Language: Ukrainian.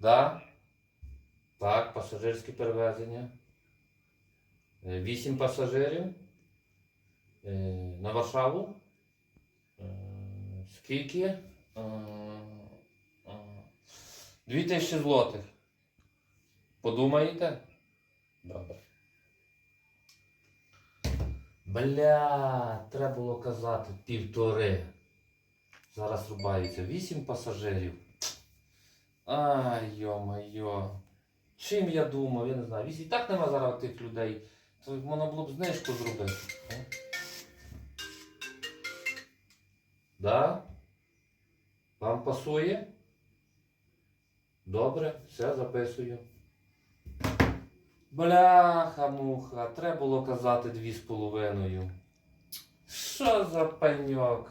Да? Так, пасажирське перевезення. Е, Вісім пасажирів. Е, На Варшаву. Е, Скільки? Е, е, Дві тисячі злотих. Подумаєте? Добре. Бля, треба було казати півтори. Зараз рубається вісім пасажирів. Ай, йо-майо. Чим я думав, я не знаю. Вісім і так нема зараз тих людей. То можна було б знижку зробити. Да? Вам пасує? Добре, все записую. Бляха-муха, треба було казати дві з половиною. Що за пеньок?